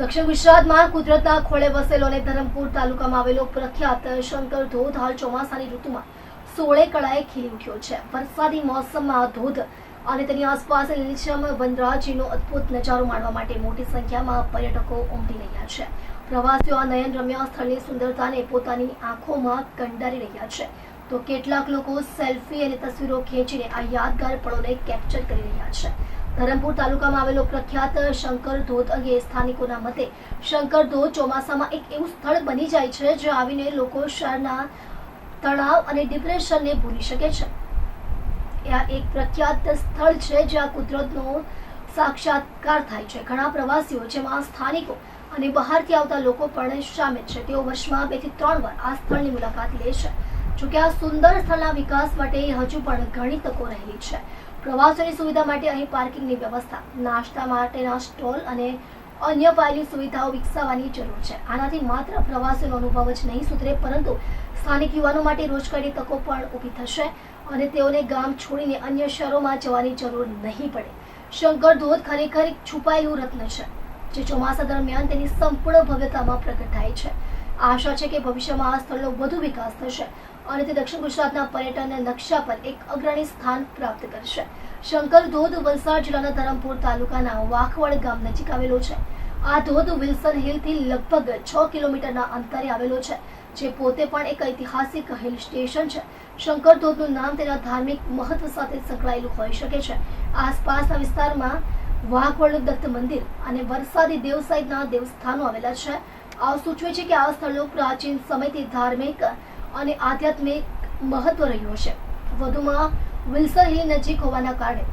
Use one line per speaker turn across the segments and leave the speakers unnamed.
દક્ષિણ ગુજરાતમાં કુદરતના ખોળે વસેલો અને ધરમપુર તાલુકામાં આવેલો પ્રખ્યાત શંકર ધોધ હાલ ચોમાસાની ઋતુમાં સોળે કળાએ ખીલી ઉઠ્યો છે. વરસાદી મોસમમાં ધોધ અને તેની આસપાસ લીલીછમ વનરાજીનો અદ્ભુત નજારો માણવા માટે મોટી સંખ્યામાં પર્યટકો ઉમટી રહ્યા છે. પ્રવાસીઓ આ નયન રમ્યા સ્થળની સુંદરતાને પોતાની આંખોમાં કંડારી રહ્યા છે. તો કેટલાક લોકો સેલ્ફી અને તસવીરો ખેંચીને આ યાદગાર પળોને કેપ્ચર કરી રહ્યા છે. ધરમપુર તાલુકામાં આવેલો પ્રખ્યાત શંકર ધોધ અંગે સ્થાનિકોના મતે શંકર ધોધ ચોમાસામાં એક એવું સ્થળ બની જાય છે, જ્યાં આવીને લોકો શહેરના તણાવ અને ડિપ્રેશનને ભૂલી શકે છે. એક પ્રખ્યાત સ્થળ છે, જ્યાં કુદરતનો સાક્ષાત્કાર થાય છે. ઘણા પ્રવાસીઓ, જેમાં સ્થાનિકો અને બહારથી આવતા લોકો પણ સામેલ છે. તેઓ વર્ષમાં બેથી ત્રણ વાર આ સ્થળની મુલાકાત લે છે. જોકે આ સુંદર સ્થળના વિકાસ માટે હજુ પણ ઘણી તકો રહેલી છે. પ્રવાસીઓની સુવિધા માટે અહીં પાર્કિંગની વ્યવસ્થા, નાસ્તા માટેના સ્ટોલ અને અન્ય પાયલી સુવિધાઓ વિકસાવવાની જરૂર છે. આનાથી માત્ર પ્રવાસીઓનો અનુભવ જ નહીં સુધરે, પરંતુ સ્થાનિક યુવાનો માટે રોજગારી તકો પણ ઊભી થશે અને તેઓને ગામ છોડીને અન્ય શહેરોમાં જવાની જરૂર નહીં પડે. શંકર ધોધ ખરેખર એક છુપાયેલું રત્ન છે, જે ચોમાસા દરમિયાન તેની સંપૂર્ણ ભવ્યતામાં પ્રગટ થાય છે. આશા છે કે ભવિષ્યમાં આ સ્થળનો વધુ વિકાસ થશે. અને તે દક્ષિણ ગુજરાતના પર્યટનના નકશા પર એક અગ્રણી સ્થાન પ્રાપ્ત કરશે. શંકર ધોધ વલસાડ જિલ્લાના ધરમપુર તાલુકાના વાખવડ ગામ નજીક આવેલો છે. આ ધોધ વિલ્સન હિલથી લગભગ છ કિલોમીટરના અંતરે આવેલો છે, જે પોતે પણ એક ઐતિહાસિક હિલ સ્ટેશન છે. શંકર ધોધનું નામ તેના ધાર્મિક મહત્વ સાથે સંકળાયેલું હોઈ શકે છે. આસપાસના વિસ્તારમાં વાઘવડ દત્ત મંદિર અને વરસાદી દેવ સહિતના દેવસ્થાનો આવેલા છે. આ સૂચવે છે કે આ સ્થળો પ્રાચીન સમયથી ધાર્મિક અને આધ્યાત્મિક મહત્વ રહ્યું છે વધુમાં વિલ્સન હિલ નજીક હોવાના કારણે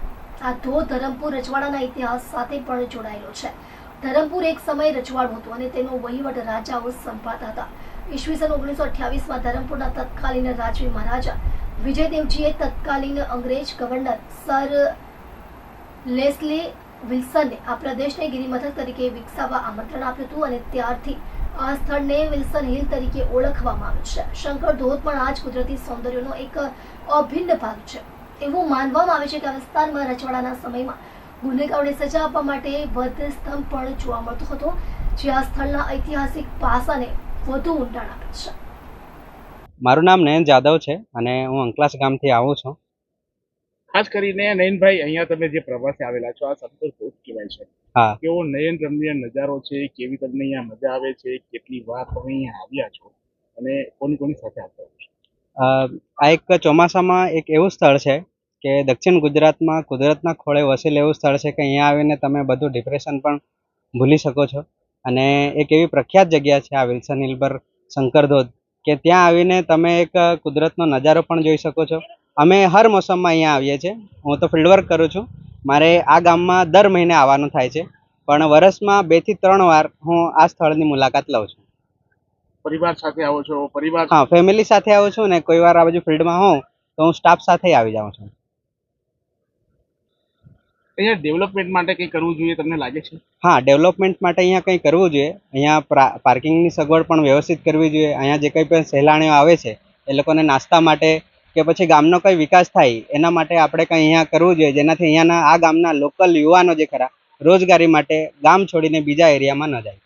આ ધોધ ધરમપુર રજવાડાના ઇતિહાસ સાથે પણ જોડાયેલો છે. ધરમપુર એક સમયે રજવાડું હતું અને તેનો વહીવટ રાજાઓ સંભાળતા હતા. ઈસવીસન ઓગણીસો અઠ્યાવીસમાં ધરમપુરના તત્કાલીન રાજવી મહારાજા વિજયદેવજીએ તત્કાલીન અંગ્રેજ ગવર્નર સર લેસ્લી વિલ્સનને આ પ્રદેશને ગિરિમથક તરીકે વિકસાવવા આમંત્રણ આપ્યું હતું અને ત્યારથી આ સ્થળને વિલ્સન હિલ તરીકે ઓળખવામાં આવે છે. શંકર ધોધ પણ આ જ કુદરતી સૌંદર્યનો એક અભિન્ન ભાગ છે. એવું માનવામાં આવે છે કે આ વિસ્તારમાં રજવાડાના સમયમાં ગુનેગારોને સજા આપવા માટે વધ સ્તંભ પણ જોવા મળતો હતો જે આ સ્થળના ઐતિહાસિક પાસાને વધુ ઊંડાણ આપે છે.
મારું નામ નયન જાદવ છે અને હું અંકલાસ ગામથી આવું છું.
ખાસ કરીને નયનભાઈ અહીંયા તમે જે પ્રવાસે આવેલા છો આ સંતોષ ધોધ કહેવાય છે. કેવો નયન રમ્ય નજારો છે કેવી તમને અહીંયા મજા આવે છે કેટલી વાર તમે અહીંયા આવ્યા છો અને કોની કોની સાથે આવતા છો?
આ એક ચોમાસામાં એક એવું સ્થળ છે કે દક્ષિણ ગુજરાતમાં કુદરતના ખોળે વસેલ એવું સ્થળ છે કે અહીંયા આવીને તમે બધું ડિપ્રેશન પણ ભૂલી શકો છો. અને એક એવી પ્રખ્યાત જગ્યા છે આ વિલ્સન હિલ પર શંકર ધોધ કે ત્યાં આવીને તમે એક કુદરતનો નજારો પણ જોઈ શકો છો. અમે હર મોસમમાં અહીંયા આવીએ છીએ. હું તો ફિલ્ડ વર્ક કરું છું. મારે આ ગામમાં દર મહિને આવવાનું થાય છે. પણ વર્ષમાં બેથી ત્રણ વાર હું આ સ્થળની મુલાકાત લઉં છું.
પરિવાર સાથે આવો છો? પરિવાર
હા ફેમિલી સાથે આવું છું ને કોઈ વાર આ બાજુ ફિલ્ડમાં હોઉં તો હું સ્ટાફ સાથે આવી જાઉં છું.
અહીંયા ડેવલપમેન્ટ માટે કંઈ કરવું જોઈએ તમને લાગે છે?
હા ડેવલપમેન્ટ માટે અહીંયા કંઈ કરવું જોઈએ. અહીંયા પ્રા- પાર્કિંગની સગવડ પણ વ્યવસ્થિત કરવી જોઈએ. અહીંયા જે કંઈ પણ સહેલાણીઓ આવે છે એ લોકોને નાસ્તા માટે કે પછી ગામનો કંઈ વિકાસ થાય, એના માટે આપણે કંઈ અહીંયા કરવું જોઈએ. જેનાથી અહીંયાના આ ગામના લોકલ યુવાનો જે ખરા, રોજગારી માટે ગામ છોડીને બીજા એરિયામાં ન જાય.